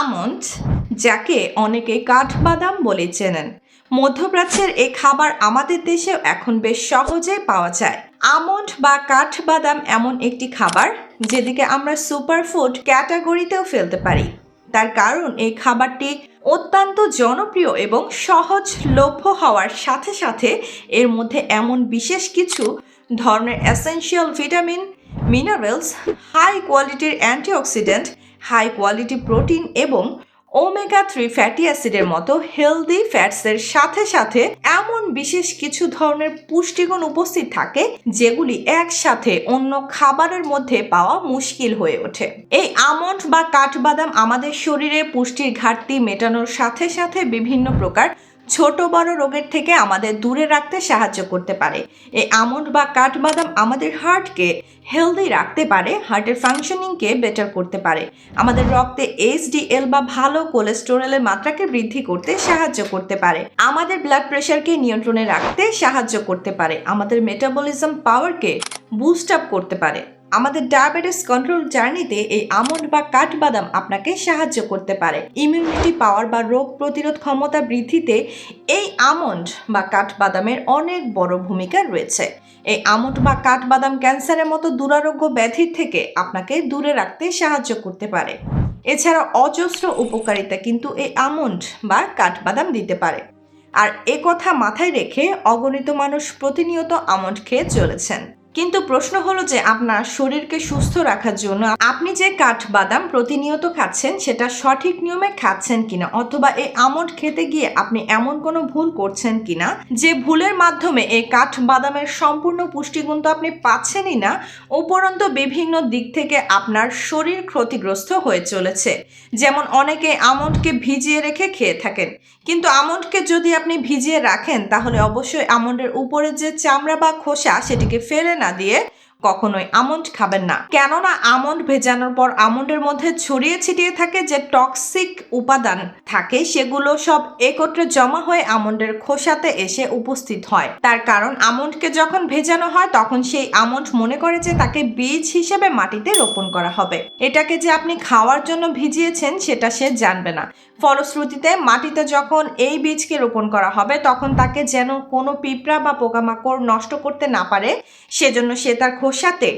Almond, যাকে অনেকে কাঠবাদাম বলে চেনেন। মধ্যপ্রাচ্যের এই খাবার আমাদের দেশেও এখন বেশ সহজে পাওয়া যায়। আমন্ড বা কাঠবাদাম এমন একটি খাবার যেদিকে আমরা সুপারফুড ক্যাটাগরিতেও ফেলতে পারি। তার কারণ এই খাবারটি অত্যন্ত জনপ্রিয় এবং সহজলভ্য হওয়ার সাথে সাথে এর মধ্যে এমন বিশেষ কিছু ধরনের এসেনশিয়াল ভিটামিন মিনারেলস হাই কোয়ালিটির অ্যান্টিঅক্সিডেন্ট হাই কোয়ালিটি প্রোটিন এবং ওমেগা থ্রি ফ্যাটি অ্যাসিডের মতো হেলদি ফ্যাটসের সাথে সাথে এমন বিশেষ কিছু ধরনের পুষ্টিগুণ উপস্থিত থাকে যেগুলি একসাথে অন্য খাবারের মধ্যে পাওয়া মুশকিল হয়ে ওঠে। এই আমন্ড বা কাঠবাদাম আমাদের শরীরে পুষ্টির ঘাটতি মেটানোর সাথে সাথে বিভিন্ন প্রকার ছোট বড় রোগের থেকে আমাদের দূরে রাখতে সাহায্য করতে পারে। এই আমন্ড বা কাঠবাদাম আমাদের হার্টকে হেলদি রাখতে পারে, হার্টের ফাংশনিংকে বেটার করতে পারে। আমাদের রক্তে এইচডিএল বা ভালো কোলেস্টেরলের মাত্রাকে বৃদ্ধি করতে সাহায্য করতে পারে। আমাদের ব্লাড প্রেশারকে নিয়ন্ত্রণে রাখতে সাহায্য করতে পারে। আমাদের মেটাবলিজম পাওয়ারকে বুস্ট আপ করতে পারে। আমাদের ডায়াবেটিস কন্ট্রোল জার্নিতে এই আমন্ড বা কাঠবাদাম আপনাকে সাহায্য করতে পারে। ইমিউনিটি পাওয়ার বা রোগ প্রতিরোধ ক্ষমতা বৃদ্ধিতে এই আমন্ড বা কাঠবাদামের অনেক বড় ভূমিকা রয়েছে। এই আমন্ড বা কাঠবাদাম ক্যান্সারের মতো দুরারোগ্য ব্যাধির থেকে আপনাকে দূরে রাখতে সাহায্য করতে পারে। এছাড়া অজস্র উপকারিতা কিন্তু এই আমন্ড বা কাঠবাদাম দিতে পারে। আর এ কথা মাথায় রেখে অগণিত মানুষ প্রতিনিয়ত আমন্ড খেয়ে চলেছেন। কিন্তু প্রশ্ন হলো যে আপনার শরীরকে সুস্থ রাখার জন্য আপনি যে কাঠবাদাম প্রতিনিয়ত খাচ্ছেন সেটা সঠিক নিয়মে খাচ্ছেন কিনা অথবা এই আমন্ড খেতে গিয়ে আপনি এমন কোনো ভুল করছেন কিনা যে ভুলের মাধ্যমে এই কাঠবাদামের সম্পূর্ণ পুষ্টিগুণ তো আপনি পাচ্ছেনই না উপরন্ত বিভিন্ন দিক থেকে আপনার শরীর ক্ষতিগ্রস্ত হয়ে চলেছে। যেমন অনেকে আমন্ডকে ভিজিয়ে রেখে খেয়ে থাকেন। কিন্তু আমন্ডকে যদি আপনি ভিজিয়ে রাখেন তাহলে অবশ্যই আমন্ডের উপরে যে চামড়া বা খোসা সেটিকে ফেলে না দিয়ে কখনোই আমন্ড খাবেন না। কেননা আমন্ড ভেজানোর পর আমন্ডের মধ্যে ছড়িয়ে ছিটিয়ে থাকে যে টক্সিক উপাদান থাকে, সেগুলো সব একত্রে জমা হয়ে আমন্ডের খোসাতে এসে উপস্থিত হয়। তার কারণ আমন্ডকে যখন ভেজানো হয়, তখন সেই আমন্ড মনে করে যে তাকে বীজ হিসেবে মাটিতে রোপণ করা হবে। এটাকে যে আপনি খাওয়ার জন্য ভিজিয়েছেন, সেটা সে জানবে না। ফলশ্রুতিতে মাটিতে যখন এই বীজকে রোপণ করা হবে, তখন তাকে যেন কোনো পিঁপড়া বা পোকামাকড় নষ্ট করতে না পারে, সেজন্য সে তার খোসাতে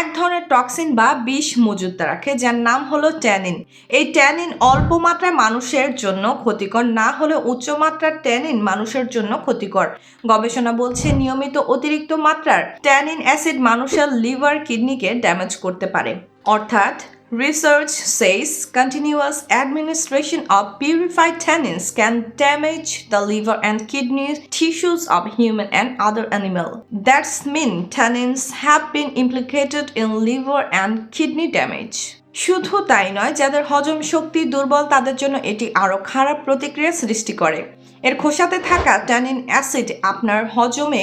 এক ধরনের টক্সিন বা বিষ মজুদ রাখে, যার নাম হলো ট্যানিন। এই ট্যানিন অল্প মাত্রায় মানুষের জন্য ক্ষতিকর, না হলে উচ্চ মাত্রার ট্যানিন মানুষের জন্য ক্ষতিকর। গবেষণা বলছে নিয়মিত অতিরিক্ত মাত্রার ট্যানিন অ্যাসিড মানুষের লিভার, কিডনিকে ড্যামেজ করতে পারে। অর্থাৎ Research says continuous administration of purified tannins can damage the liver and kidney tissues of human and other animal. That's mean tannins have been implicated in liver and kidney damage. শুধু তাই নয় যাদের হজম শক্তি দুর্বল তাদের জন্য এটি আরও খারাপ প্রতিক্রিয়া সৃষ্টি করে এর খোসাতে থাকা ট্যানিন অ্যাসিড আপনার হজমে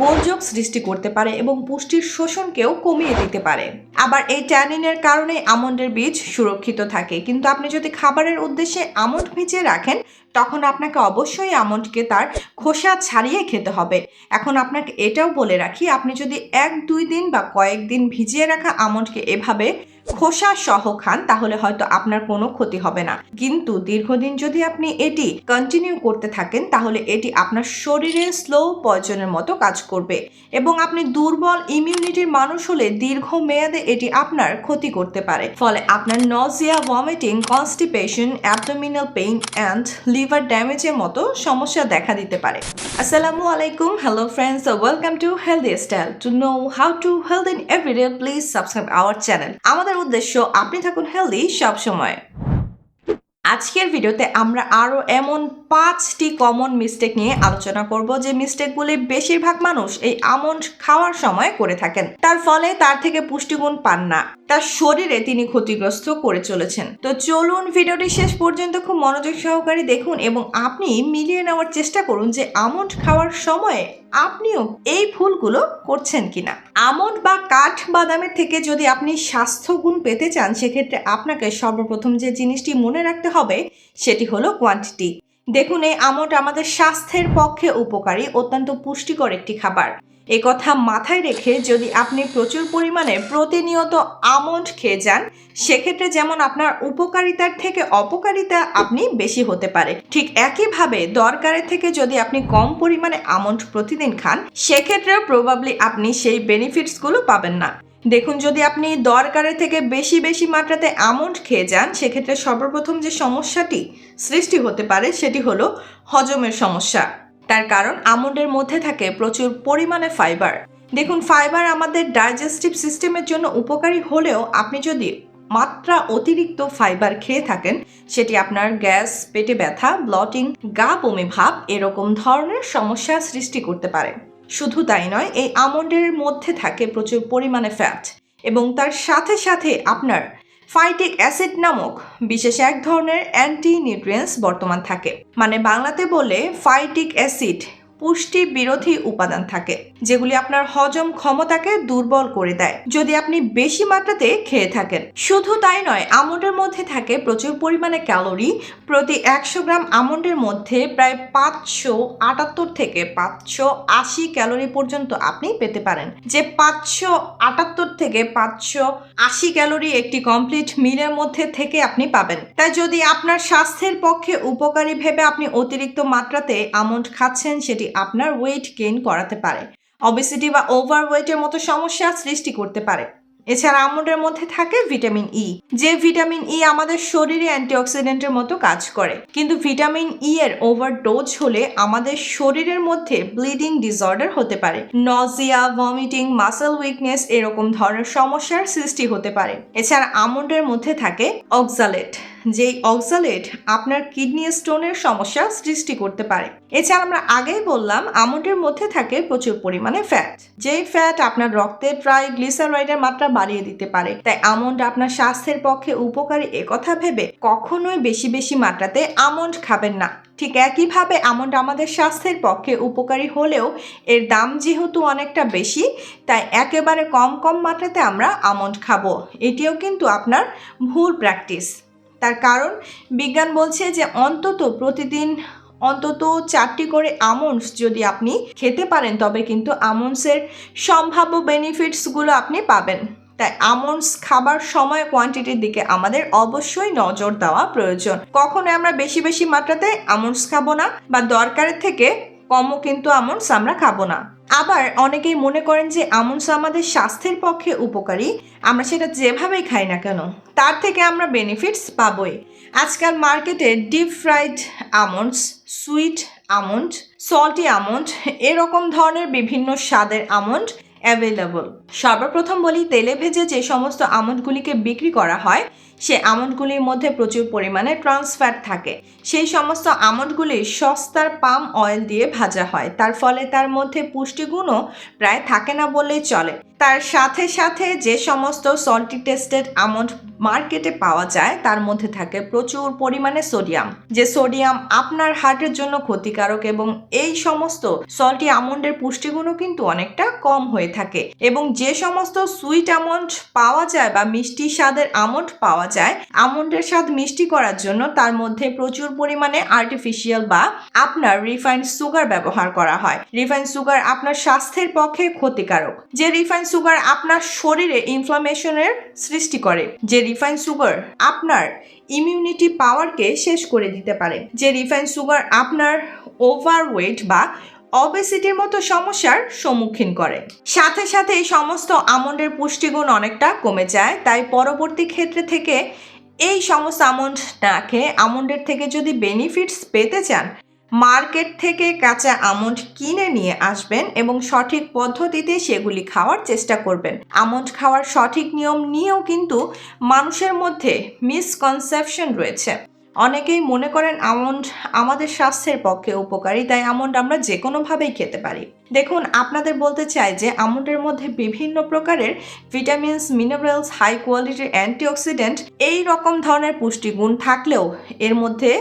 গোলযোগ সৃষ্টি করতে পারে এবং পুষ্টির শোষণকেও কমিয়ে দিতে পারে। আবার এই ট্যানিনের কারণে আমন্ডের বীজ সুরক্ষিত থাকে। কিন্তু আপনি যদি খাবারের উদ্দেশ্যে আমন্ড ভিজিয়ে রাখেন, তখন আপনাকে অবশ্যই আমন্ডকে তার খোসা ছাড়িয়ে খেতে হবে। এখন আপনাকে এটাও বলে রাখি, আপনি যদি এক দুই দিন বা কয়েকদিন ভিজিয়ে রাখা আমন্ডকে এভাবে খোসা সহ খান, তাহলে হয়তো আপনার কোনো ক্ষতি হবে না। কিন্তু দীর্ঘদিন যদি আপনি এটি কন্টিনিউ করতে থাকেন, তাহলে এটি আপনার শরীরে স্লো পয়জনের মতো কাজ করবে এবং আপনি দুর্বল ইমিউনিটির মানুষ হলে দীর্ঘ মেয়াদে এটি আপনার ক্ষতি করতে পারে। ফলে আপনার nausea vomiting constipation abdominal pain and liver ড্যামেজের মতো সমস্যা দেখা দিতে পারে। আসসালামু আলাইকুম hello friends welcome to healthy style to know how to health in everyday please subscribe our channel আমাদের উদ্দেশ্য আপনি থাকুন হেলদি সবসময় আজকের ভিডিওতে আমরা আরও এমন পাঁচটি কমন মিস্টেক নিয়ে আলোচনা করব যে মিস্টেকগুলি বেশিরভাগ মানুষ এই আমন্ড খাওয়ার সময় করে থাকেন। তার ফলে তার থেকে পুষ্টিগুণ পান না। তার শরীরে তিনি ক্ষতিগ্রস্ত করে চলেছেন। তো চলুন ভিডিওটি শেষ পর্যন্ত খুব মনোযোগ সহকারে দেখুন এবং আপনি মিলিয়ে নেওয়ার চেষ্টা করুন যে আমন্ড খাওয়ার সময়ে আপনিও এই ভুলগুলো করছেন কিনা। আমন্ড বা কাঠ বাদামের থেকে যদি আপনি স্বাস্থ্যগুণ পেতে চান, সেক্ষেত্রে আপনাকে সর্বপ্রথম যে জিনিসটি মনে রাখতে হবে, সেটি হলো কোয়ান্টিটি দেখুন, এই আমন্ড আমাদের স্বাস্থ্যের পক্ষে উপকারী, অত্যন্ত পুষ্টিকর একটি খাবার। এ কথা মাথায় রেখে যদি আপনি প্রচুর পরিমাণে প্রতিনিয়ত আমন্ড খেয়ে যান, সেক্ষেত্রে যেমন আপনার উপকারিতার থেকে অপকারিতা আপনি বেশি হতে পারে। ঠিক একইভাবে দরকারের থেকে যদি আপনি কম পরিমাণে আমন্ড প্রতিদিন খান, সেক্ষেত্রেও প্রবাবলি আপনি সেই বেনিফিটসগুলো পাবেন না। দেখুন, যদি আপনি দরকারের থেকে বেশি বেশি মাত্রাতে আমন্ড খেয়ে যান, সেক্ষেত্রে সর্বপ্রথম যে সমস্যাটি সৃষ্টি হতে পারে, সেটি হলো হজমের সমস্যা। তার কারণ আমন্ডের মধ্যে থাকে প্রচুর পরিমাণে ফাইবার দেখুন ফাইবার আমাদের ডাইজেস্টিভ সিস্টেমের জন্য উপকারী হলেও আপনি যদি মাত্রা অতিরিক্ত ফাইবার খেয়ে থাকেন, সেটি আপনার গ্যাস, পেটে ব্যথা ব্লটিং গা বমি ভাব এরকম ধরনের সমস্যা সৃষ্টি করতে পারে। শুধু তাই নয়, এই আমন্ডের মধ্যে থাকে প্রচুর পরিমাণে ফ্যাট এবং তার সাথে সাথে আপনার ফাইটিক অ্যাসিড নামক বিশেষ এক ধরনের অ্যান্টি নিউট্রিয়েন্টস বর্তমান থাকে। মানে বাংলাতে বলে ফাইটিক অ্যাসিড পুষ্টি বিরোধী উপাদান থাকে, যেগুলি আপনার হজম ক্ষমতাকে দুর্বল করে দেয়। যদি আপনি বেশি মাত্রাতে খেয়ে থাকেন, শুধু তাই নয়, আমন্ডের মধ্যে থাকে প্রচুর পরিমাণে ক্যালোরি। প্রতি একশো গ্রাম আমন্ডের মধ্যে প্রায় পাঁচশো আটাত্তর থেকে পাঁচশো আশি ক্যালোরি পর্যন্ত আপনি পেতে পারেন। যে পাঁচশো আটাত্তর থেকে পাঁচশো আশি ক্যালোরি একটি কমপ্লিট মিলের মধ্যে থেকে আপনি পাবেন। তাই যদি আপনার স্বাস্থ্যের পক্ষে উপকারী ভেবে আপনি অতিরিক্ত মাত্রাতে আমন্ড খাচ্ছেন, সেটি আপনার ওয়েট গেইন করাতে পারে। অবেসিটি বা ওভার ওয়েটের মতো সমস্যা সৃষ্টি করতে পারে। এছাড়া আমন্ডের মধ্যে থাকে ভিটামিন ই যে ভিটামিন ই আমাদের শরীরে অ্যান্টিঅক্সিডেন্টের মতো কাজ করে। কিন্তু ভিটামিন ই এর ওভারডোজ হলে আমাদের শরীরের মধ্যে ব্লিডিং ডিসঅর্ডার হতে পারে। নজিয়া ভমিটিং মাসেল উইকনেস এরকম ধরনের সমস্যার সৃষ্টি হতে পারে। এছাড়া আমন্ডের মধ্যে থাকে অক্সালেট যেই অক্সালেট আপনার কিডনি স্টোনের সমস্যা সৃষ্টি করতে পারে। এছাড়া আমরা আগেই বললাম আমন্ডের মধ্যে থাকে প্রচুর পরিমাণে ফ্যাট যেই ফ্যাট আপনার রক্তে ট্রাইগ্লিসারাইডের মাত্রা বাড়িয়ে দিতে পারে। তাই আমন্ড আপনার স্বাস্থ্যের পক্ষে উপকারী একথা ভেবে কখনোই বেশি বেশি মাত্রাতে আমন্ড খাবেন না। ঠিক একইভাবে আমন্ড আমাদের স্বাস্থ্যের পক্ষে উপকারী হলেও এর দাম যেহেতু অনেকটা বেশি, তাই একেবারে কম কম মাত্রাতে আমরা আমন্ড খাব। এটিও কিন্তু আপনার ভুল প্র্যাকটিস তার কারণ, বিজ্ঞান বলছে যে অন্তত প্রতিদিন অন্তত চারটি করে আমন্ডস যদি আপনি খেতে পারেন, তবে কিন্তু আমন্ডসের সম্ভাব্য বেনিফিটসগুলো আপনি পাবেন। তাই আমন্ডস খাবার সময় কোয়ান্টিটির দিকে আমাদের অবশ্যই নজর দেওয়া প্রয়োজন। কখনো আমরা বেশি বেশি মাত্রাতে আমন্ডস খাব না বা দরকারের থেকে কমও কিন্তু আমন্ডস আমরা খাব না। আবার অনেকেই মনে করেন যে আমন্ডস আমাদের স্বাস্থ্যের পক্ষে উপকারী, আমরা সেটা যেভাবেই খাই না কেন, তার থেকে আমরা বেনিফিটস পাবই। আজকাল মার্কেটে deep fried almonds sweet almond salty almond এরকম ধরনের বিভিন্ন স্বাদের আমন্ড অ্যাভেলেবল সর্বপ্রথম বলি তেলে ভেজে যে সমস্ত আমন্ডগুলিকে বিক্রি করা হয় সে আমন্ডগুলির মধ্যে প্রচুর পরিমাণে ট্রান্সফ্যাট থাকে। সেই সমস্ত আমন্ডগুলি সস্তার পাম অয়েল দিয়ে ভাজা হয়। তার ফলে তার মধ্যে পুষ্টিগুণও প্রায় থাকে না বললেই চলে। তার সাথে সাথে যে সমস্ত সল্টি টেস্টেড আমন্ড মার্কেটে পাওয়া যায়, তার মধ্যে থাকে প্রচুর পরিমাণে সোডিয়াম যে সোডিয়াম আপনার হার্টের জন্য ক্ষতিকারক এবং এই সমস্ত সল্টি আমন্ডের পুষ্টিগুণও কিন্তু অনেকটা কম হয়ে থাকে। এবং যে সমস্ত সুইট আমন্ড পাওয়া যায় বা মিষ্টি স্বাদের আমন্ড পাওয়া যায়। আমন্ডের স্বাদ মিষ্টি করার জন্য তার মধ্যে প্রচুর পরিমাণে আর্টিফিশিয়াল বা আপনার রিফাইন্ড সুগার ব্যবহার করা হয়। রিফাইন্ড সুগার আপনার স্বাস্থ্যের পক্ষে ক্ষতিকারক। যে রিফাইন্ড সুগার আপনার শরীরে ইনফ্লামেশনের সৃষ্টি করে, যে রিফাইন সুগার আপনার ইমিউনিটি পাওয়ারকে শেষ করে দিতে পারে, যে রিফাইন সুগার আপনার ওভারওয়েট বা অবেসিটির মতো সমস্যার সম্মুখীন করে। সাথে সাথে সমস্ত আমন্ডের পুষ্টিগুণ অনেকটা কমে যায়, তাই পরবর্তী ক্ষেত্রে থেকে এই সমস্ত আমন্ড না খেয়ে আমন্ডের থেকে যদি বেনিফিটস পেতে চান মার্কেট থেকে কাঁচা আমন্ড কিনে নিয়ে আসবেন এবং সঠিক পদ্ধতিতে সেগুলি খাওয়ার চেষ্টা করবেন। আমন্ড খাওয়ার সঠিক নিয়ম নিয়েও কিন্তু মানুষের মধ্যে মিসকনসেপশন রয়েছে। অনেকেই মনে করেন আমন্ড আমাদের স্বাস্থ্যের পক্ষে উপকারী, তাই আমন্ড আমরা যে কোনোভাবেই খেতে পারি। দেখুন, আপনাদের বলতে চাই যে আমন্ডের মধ্যে বিভিন্ন প্রকারের ভিটামিনস, মিনারেলস, হাই কোয়ালিটির অ্যান্টিঅক্সিডেন্ট, এই রকম ধরনের পুষ্টিগুণ থাকলেও এর মধ্যে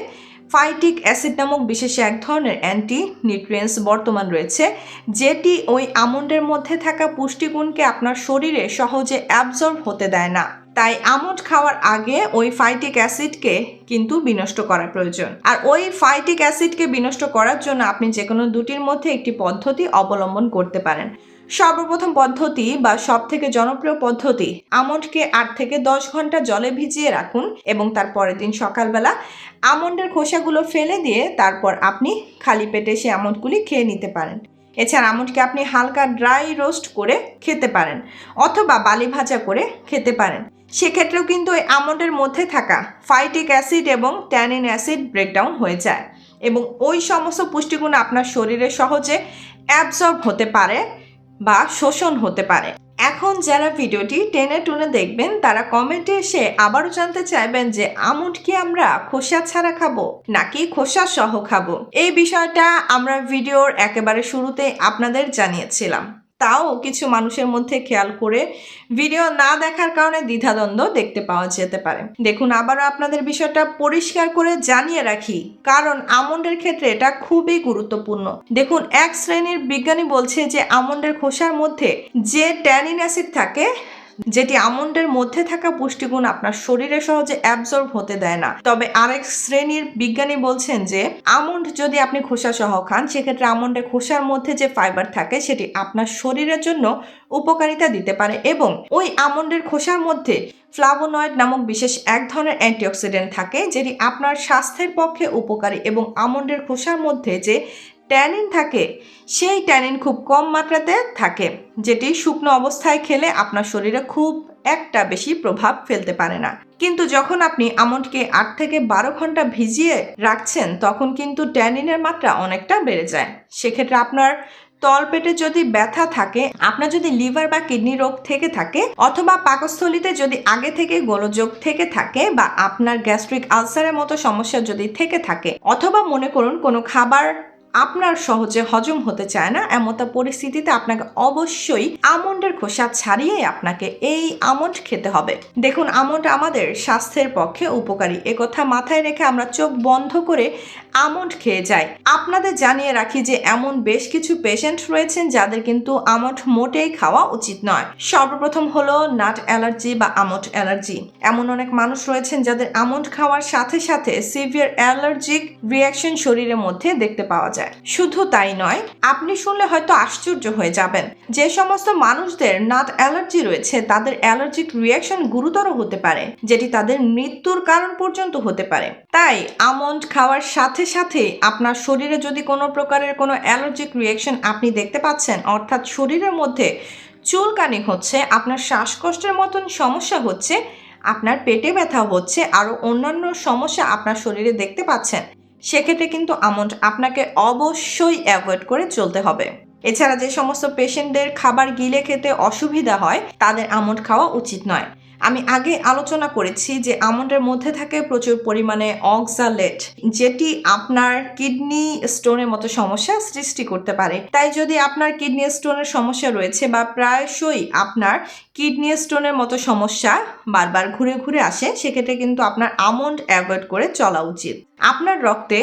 ফাইটিক অ্যাসিড নামক বিশেষ এক ধরনের অ্যান্টি নিউট্রিয়েন্টস বর্তমান রয়েছে, যেটি ওই আমন্ডের মধ্যে থাকা পুষ্টিগুণকে আপনার শরীরে সহজে অ্যাবজর্ব হতে দেয় না। তাই আমন্ড খাওয়ার আগে ওই ফাইটিক অ্যাসিডকে কিন্তু বিনষ্ট করা প্রয়োজন। আর ওই ফাইটিক অ্যাসিডকে বিনষ্ট করার জন্য আপনি যে কোনো দুটির মধ্যে একটি পদ্ধতি অবলম্বন করতে পারেন। সর্বপ্রথম পদ্ধতি বা সব থেকে জনপ্রিয় পদ্ধতি আমন্ডকে আট থেকে দশ ঘণ্টা জলে ভিজিয়ে রাখুন এবং তার পরের দিন সকালবেলা আমন্ডের খোসাগুলো ফেলে দিয়ে তারপর আপনি খালি পেটে সে আমন্ডগুলি খেয়ে নিতে পারেন। এছাড়া আমন্ডকে আপনি হালকা ড্রাই রোস্ট করে খেতে পারেন, অথবা বালি ভাজা করে খেতে পারেন। সেক্ষেত্রেও কিন্তু ওই আমন্ডের মধ্যে থাকা ফাইটিক অ্যাসিড এবং ট্যানিন অ্যাসিড ব্রেকডাউন হয়ে যায় এবং ওই সমস্ত পুষ্টিগুণ আপনার শরীরে সহজে অ্যাবজর্ব হতে পারে বা শোষণ হতে পারে। এখন যারা ভিডিওটি টেনে টুনে দেখবেন, তারা কমেন্টে এসে আবারও জানতে চাইবেন যে আমুড কি আমরা খোসা ছাড়া খাব নাকি খোসা সহ খাব? এই বিষয়টা আমরা ভিডিওর একেবারে শুরুতে আপনাদের জানিয়েছিলাম। তাও কিছু মানুষের মধ্যে খেয়াল করে ভিডিও না দেখার কারণে দ্বিধাদ্বন্দ্ব দেখতে পাওয়া যেতে পারে। দেখুন, আবারও আপনাদের বিষয়টা পরিষ্কার করে জানিয়ে রাখি, কারণ আমন্ডের ক্ষেত্রে এটা খুবই গুরুত্বপূর্ণ। দেখুন, এক শ্রেণির বিজ্ঞানী বলছে যে, আমন্ডের খোসার মধ্যে যে ট্যানিন অ্যাসিড থাকে যেটি আমন্ডের মধ্যে থাকা পুষ্টিগুণ আপনার শরীরে সহজে অ্যাবজর্ব হতে দেয় না। তবে আরেক শ্রেণির বিজ্ঞানী বলছেন যে, আমন্ড যদি আপনি খোসা সহ খান, সেক্ষেত্রে আমন্ডের খোসার মধ্যে যে ফাইবার থাকে, সেটি আপনার শরীরের জন্য উপকারিতা দিতে পারে এবং ওই আমন্ডের খোসার মধ্যে ফ্লাভোনয়েড নামক বিশেষ এক ধরনের অ্যান্টিঅক্সিডেন্ট থাকে, যেটি আপনার স্বাস্থ্যের পক্ষে উপকারী এবং আমন্ডের খোসার মধ্যে যে ট্যানিন থাকে, সেই ট্যানিন খুব কম মাত্রাতে থাকে, যেটি শুকনো অবস্থায় খেলে আপনার শরীরে খুব একটা বেশি প্রভাব ফেলতে পারে না। কিন্তু যখন আপনি আমন্ডকে আট থেকে বারো ঘণ্টা ভিজিয়ে রাখছেন, তখন কিন্তু ট্যানিনের মাত্রা অনেকটা বেড়ে যায়। সেক্ষেত্রে আপনার তলপেটে যদি ব্যথা থাকে, আপনার যদি লিভার বা কিডনি রোগ থেকে থাকে, অথবা পাকস্থলিতে যদি আগে থেকে গোলযোগ থেকে থাকে বা আপনার গ্যাস্ট্রিক আলসারের মতো সমস্যা যদি থেকে থাকে, অথবা মনে করুন কোনো খাবার আপনার সহজে হজম হতে চায় না এমতো পরিস্থিতিতে আপনাকে অবশ্যই আমন্ডের খোসা ছাড়িয়ে আপনাকে এই আমন্ড খেতে হবে। দেখুন, আমন্ড আমাদের স্বাস্থ্যের পক্ষে উপকারী। একথা মাথায় রেখে আমরা চোখ বন্ধ করে আমন্ড খেয়ে যাই। আপনাদের জানিয়ে রাখি যে, এমন বেশ কিছু পেশেন্ট রয়েছেন যাদের কিন্তু আমন্ড মোটেই খাওয়া উচিত নয়। সর্বপ্রথম হলো নাট অ্যালার্জি বা আমন্ড অ্যালার্জি। এমন অনেক মানুষ রয়েছেন যাদের আমন্ড খাওয়ার সাথে সাথে সিভিয়ার অ্যালার্জিক রিয়াকশন শরীরের মধ্যে দেখতে পাওয়া যায়। শুধু তাই নয়, আপনি শুনলে হয়তো আশ্চর্য হয়ে যাবেন। যে সমস্ত মানুষদের নাট অ্যালার্জি রয়েছে, তাদের অ্যালার্জিক রিয়াকশন গুরুতর হতে পারে, যেটি তাদের মৃত্যুর কারণ পর্যন্ত হতে পারে। তাই আমন্ড খাওয়ার সাথে সাথে আপনার শরীরে যদি কোনো প্রকারের কোনো অ্যালার্জিক রিয়াকশন আপনি দেখতে পাচ্ছেন, অর্থাৎ শরীরের মধ্যে চুলকানি হচ্ছে, আপনার শ্বাসকষ্টের মতন সমস্যা হচ্ছে, আপনার পেটে ব্যথা হচ্ছে, আরও অন্যান্য সমস্যা আপনার শরীরে দেখতে পাচ্ছেন সেক্ষেত্রে কিন্তু আমন্ড আপনাকে অবশ্যই অ্যাভয়েড করে চলতে হবে। এছাড়া যে সমস্ত পেশেন্টদের খাবার গিলে খেতে অসুবিধা হয়, তাদের আমন্ড খাওয়া উচিত নয়। আমি আগে আলোচনা করেছি যে আমন্ডের মধ্যে থাকে প্রচুর পরিমাণে অক্সালেট যেটি আপনার কিডনি স্টোনের মতো সমস্যা সৃষ্টি করতে পারে। তাই যদি আপনার কিডনি স্টোনের সমস্যা রয়েছে বা প্রায়শই আপনার কিডনি স্টোনের মতো সমস্যা বারবার ঘুরে ঘুরে আসে, সেক্ষেত্রে কিন্তু আপনার আমন্ড অ্যাভয়েড করে চলা উচিত। আপনার রক্তে,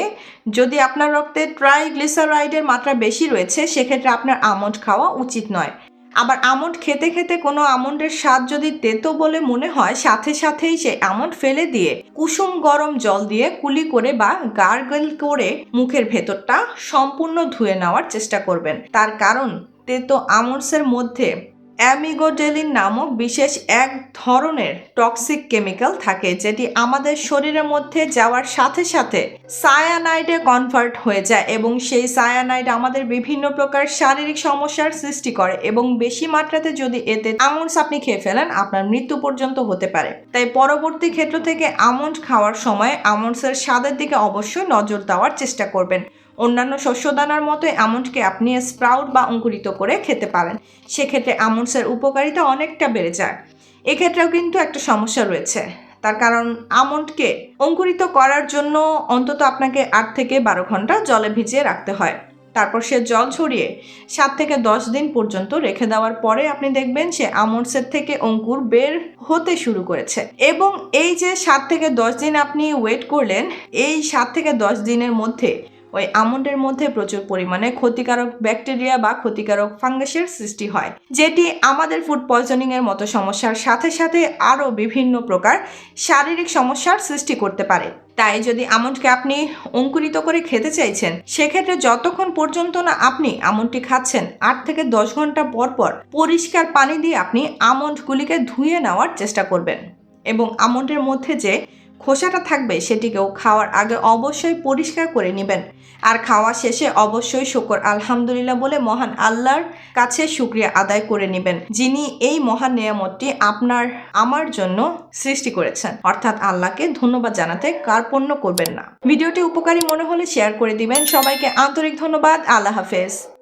যদি আপনার রক্তে ট্রাইগ্লিসারাইডের মাত্রা বেশি রয়েছে, সেক্ষেত্রে আপনার আমন্ড খাওয়া উচিত নয়। আবার আমন্ড খেতে খেতে কোনো আমন্ডের স্বাদ যদি তেতো বলে মনে হয়, সাথে সাথেই সে আমন্ড ফেলে দিয়ে কুসুম গরম জল দিয়ে কুলি করে বা গার্গল করে মুখের ভেতরটা সম্পূর্ণ ধুয়ে নেওয়ার চেষ্টা করবেন। তার কারণ, তেতো আমন্ডসের মধ্যে অ্যামিগোডেলিন নামক বিশেষ এক ধরনের টক্সিক কেমিক্যাল থাকে যেটি আমাদের শরীরের মধ্যে যাওয়ার সাথে সাথে সায়ানাইডে কনভার্ট হয়ে যায় এবং সেই সায়ানাইড আমাদের বিভিন্ন প্রকার শারীরিক সমস্যার সৃষ্টি করে এবং বেশি মাত্রাতে যদি এতে আমন্ডস আপনি খেয়ে ফেলেন, আপনার মৃত্যু পর্যন্ত হতে পারে। তাই পরবর্তী ক্ষেত্র থেকে আমন্ড খাওয়ার সময় আমন্ডসের স্বাদের দিকে অবশ্যই নজর দেওয়ার চেষ্টা করবেন। অন্যান্য শস্যদানার মতোই আমন্ডকে আপনি স্প্রাউট বা অঙ্কুরিত করে খেতে পারেন। সেক্ষেত্রে আমন্ডসের উপকারিতা অনেকটা বেড়ে যায়। এক্ষেত্রেও কিন্তু একটা সমস্যা রয়েছে। তার কারণ আমন্ডকে অঙ্কুরিত করার জন্য অন্তত আপনাকে আট থেকে বারো ঘণ্টা জলে ভিজিয়ে রাখতে হয়। তারপর সে জল ছড়িয়ে সাত থেকে দশ দিন পর্যন্ত রেখে দেওয়ার পরে আপনি দেখবেন সে আমন্ডসের থেকে অঙ্কুর বের হতে শুরু করেছে। এবং এই যে সাত থেকে দশ দিন আপনি ওয়েট করলেন, এই সাত থেকে দশ দিনের মধ্যে ওই আমন্ডের মধ্যে প্রচুর পরিমাণে ক্ষতিকারক ব্যাকটেরিয়া বা ক্ষতিকারক ফাঙ্গাসের সৃষ্টি হয়, যেটি আমাদের ফুড পয়জনিং এর মতো সমস্যার সাথে সাথে আরও বিভিন্ন প্রকার শারীরিক সমস্যার সৃষ্টি করতে পারে। তাই যদি আমন্ডকে আপনি অঙ্কুরিত করে খেতে চাইছেন, সেক্ষেত্রে যতক্ষণ পর্যন্ত না আপনি আমন্ডটি খাচ্ছেন, আট থেকে দশ ঘণ্টা পর পর পরিষ্কার পানি দিয়ে আপনি আমন্ডগুলিকে ধুয়ে নেওয়ার চেষ্টা করবেন। এবং আমন্ডের মধ্যে যে খোসাটা থাকবে সেটিকেও খাওয়ার আগে অবশ্যই পরিষ্কার করে নেবেন। আর খাওয়া শেষে অবশ্যই শুকর, আলহামদুলিল্লাহ বলে মহান আল্লাহর কাছে শুক্রিয়া আদায় করে নেবেন, যিনি এই মহান নিয়ামতটি আপনার, আমার জন্য সৃষ্টি করেছেন। অর্থাৎ আল্লাহকে ধন্যবাদ জানাতে কার্পণ্য করবেন না। ভিডিওটি উপকারী মনে হলে শেয়ার করে দিবেন। সবাইকে আন্তরিক ধন্যবাদ। আল্লাহ হাফেজ।